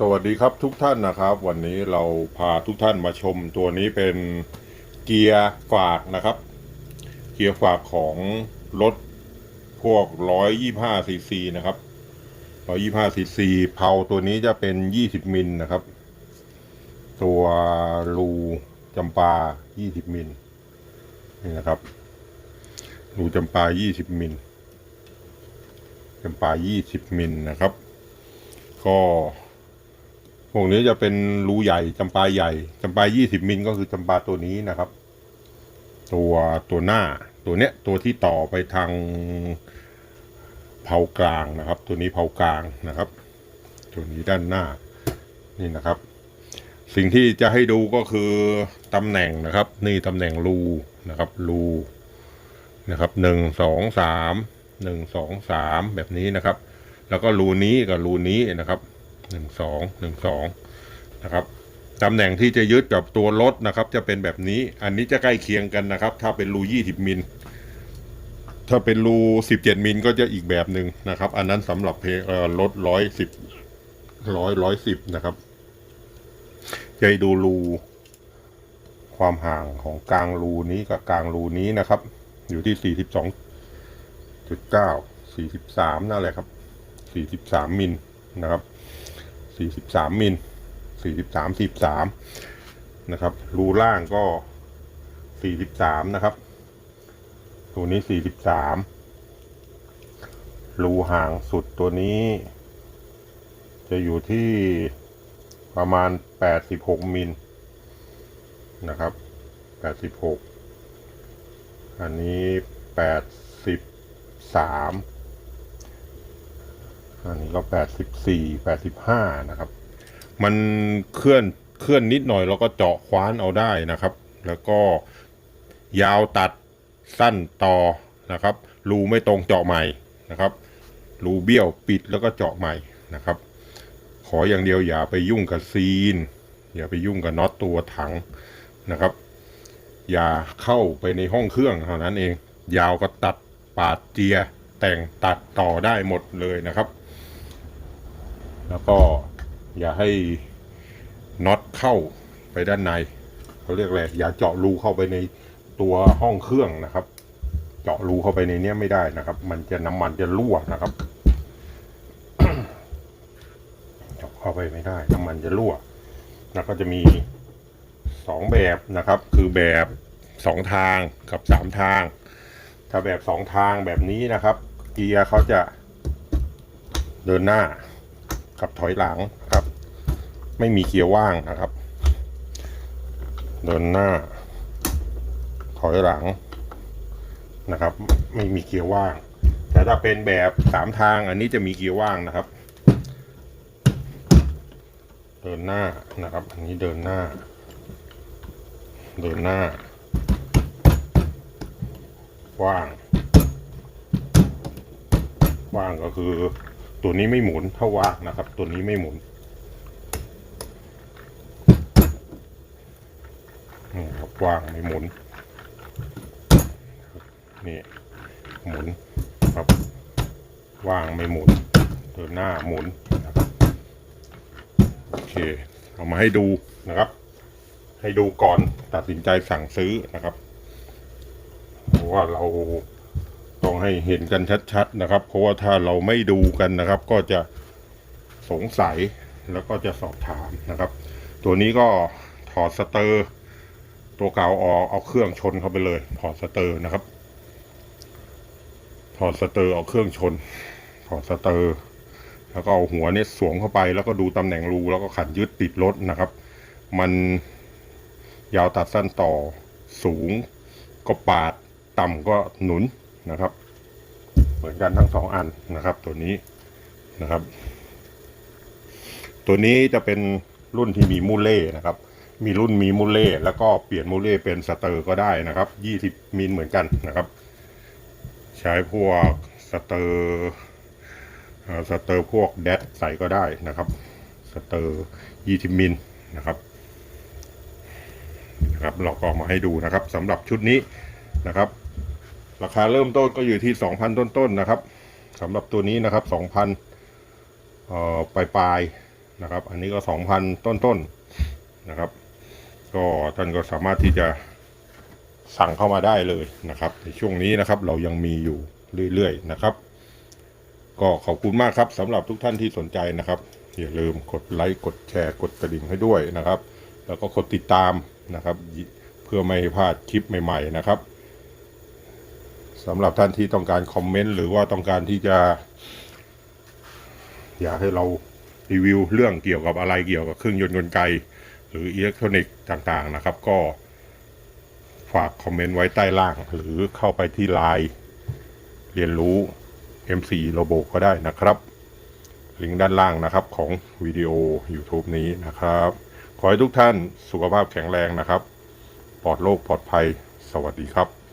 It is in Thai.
สวัสดีครับทุกท่านนะครับ วันนี้เราพาทุกท่านมาชมตัวนี้เป็นเกียร์ฝากนะครับ เกียร์ฝากของรถพวก 125ซีซีนะครับ 125ซีซีเพาตัวนี้จะเป็น 20มิลนะครับ ตัวรูจำปา 20มิลนี่นะครับรูจำปา 20มิลจำปา 20มิลนะครับ ก็ พวกนี้จะเป็นรูใหญ่จำปาใหญ่จำปา20มิลก็คือจำปาตัวนี้นะครับ ตัวตัวหน้าตัวเนี้ยตัวที่ต่อไปทางเผากลางนะครับ ตัวนี้เผากลางนะครับ ตัวนี้ด้านหน้านี่นะครับ สิ่งที่จะให้ดูก็คือตำแหน่งนะครับ นี่ตำแหน่งรูนะครับรูนะครับหนึ่งสองสามหนึ่งสองสามแบบนี้นะครับ แล้วก็รูนี้กับรูนี้นะครับ หนึ่งสองหนึ่งสองนะครับตำแหน่งที่จะยึดกับตัวรถนะครับ จะเป็นแบบนี้ อันนี้จะใกล้เคียงกันนะครับ ถ้าเป็นรูยี่สิบมิล ถ้าเป็นรูสิบเจ็ดมิลก็จะอีกแบบหนึ่งนะครับ อันนั้นสำหรับเพลรถร้อยสิบร้อยร้อยสิบนะครับจะให้ดูรูความห่างของกลางรูนี้กับกลางรูนี้นะครับ อยู่ที่สี่สิบสองจุดเก้าสี่สิบสามนั่นแหละครับสี่สิบสามมิลนะครับ สี่สิบสามมิลสี่สิบสามสิบสามนะครับ รูล่างก็สี่สิบสามนะครับ ตัวนี้สี่สิบสามรูห่างสุดตัวนี้ จะอยู่ที่ประมาณแปดสิบหกมิลนะครับแปดสิบหกอันนี้แปดสิบสาม อันนี้ก็แปดสิบสี่แปดสิบห้านะครับ มันเคลื่อนเคลื่อนนิดหน่อยเราก็เจาะคว้านเอาได้นะครับ แล้วก็ยาวตัดสั้นต่อนะครับรูไม่ตรงเจาะใหม่นะครับรูเบี้ยวปิดแล้วก็เจาะใหม่นะครับ ขออย่างเดียวอย่าไปยุ่งกับซีน อย่าไปยุ่งกับน็อตตัวถังนะครับ อย่าเข้าไปในห้องเครื่องเท่านั้นเอง ยาวก็ตัดปาดเจีย แต่งตัดต่อได้หมดเลยนะครับ แล้วก็อย่าให้น็อตเข้าไปด้านในเขาเรียกอะไรอย่าเจาะรูเข้าไปในตัวห้องเครื่องนะครับ เจาะรูเข้าไปในนี้ไม่ได้นะครับ มันจะน้ำมันจะรั่วนะครับเจาะเข้าไปไม่ได้ น้ำมันจะรั่ว แล้วก็จะมีสองแบบนะครับ คือแบบสองทางกับสามทาง ถ้าแบบสองทางแบบนี้นะครับ เกียร์เขาจะเดินหน้า ขับถอยหลังครับ ไม่มีเกียร์ว่างนะครับ เดินหน้า ถอยหลังนะครับ ไม่มีเกียร์ว่าง แต่ถ้าเป็นแบบสามทางอันนี้จะมีเกียร์ว่างนะครับ เดินหน้านะครับ อันนี้เดินหน้า เดินหน้า ว่าง ว่างก็คือ ตัวนี้ไม่หมุนถ้าว่างนะครับ ตัวนี้ไม่หมุนนี่ครับว่างไม่หมุน นี่หมุนครับว่างไม่หมุนเดินหน้าหมุนนะครับโอเคเอามาให้ดูนะครับ ให้ดูก่อนตัดสินใจสั่งซื้อนะครับเพราะว่าเรา ต้องให้เห็นกันชัดๆนะครับ เพราะว่าถ้าเราไม่ดูกันนะครับ ก็จะสงสัยแล้วก็จะสอบถามนะครับ ตัวนี้ก็ถอดสเตอร์ ตัวเก่าออกเอาเครื่องชนเข้าไปเลยถอดสเตอร์นะครับ ถอดสเตอร์เอาเครื่องชน ถอดสเตอร์ แล้วก็เอาหัวเนี่ยสวมเข้าไป แล้วก็ดูตำแหน่งรูแล้วก็ขันยึดติดรถนะครับ มันยาวตัดสั้นต่อสูงก็ปาดต่ำก็หนุน นะครับ เหมือนกันทั้งสองอันนะครับ ตัวนี้นะครับ ตัวนี้จะเป็นรุ่นที่มีมูเล่นะครับ มีรุ่นมีมูเล่แล้วก็เปลี่ยนมูเล่เป็นสเตอร์ก็ได้นะครับยี่สิบมิลเหมือนกันนะครับ ใช้พวกสเตอร์สเตอร์พวกแดดใส่ก็ได้นะครับ สเตอร์ยี่สิบมิลนะครับนะครับเราก็เอามาให้ดูนะครับสำหรับชุดนี้นะครับ ราคาเริ่มต้นก็อยู่ที่สองพันต้นๆนะครับสำหรับตัวนี้นะครับสองพันเอ่อปลายๆนะครับ อันนี้ก็สองพันต้นๆนะครับ ก็ท่านก็สามารถที่จะสั่งเข้ามาได้เลยนะครับ ในช่วงนี้นะครับเรายังมีอยู่เรื่อยๆนะครับ ก็ขอบคุณมากครับสำหรับทุกท่านที่สนใจนะครับ อย่าลืมกดไลค์กดแชร์กดกระดิ่งให้ด้วยนะครับ แล้วก็กดติดตามนะครับ เพื่อไม่ให้พลาดคลิปใหม่ ๆ นะครับ สำหรับท่านที่ต้องการคอมเมนต์หรือว่าต้องการที่จะ อยากให้เรารีวิวเรื่องเกี่ยวกับอะไรเกี่ยวกับเครื่องยนต์กลไก หรืออิเล็กทรอนิกส์ต่างๆนะครับ ก็ฝากคอมเมนต์ไว้ใต้ล่าง หรือเข้าไปที่ไลน์เรียนรู้ M4 Robo ก็ได้นะครับ ลิงก์ด้านล่างนะครับของวิดีโอ YouTube นี้นะครับ ขอให้ทุกท่านสุขภาพแข็งแรงนะครับ ปลอดโรคปลอดภัย สวัสดีครับ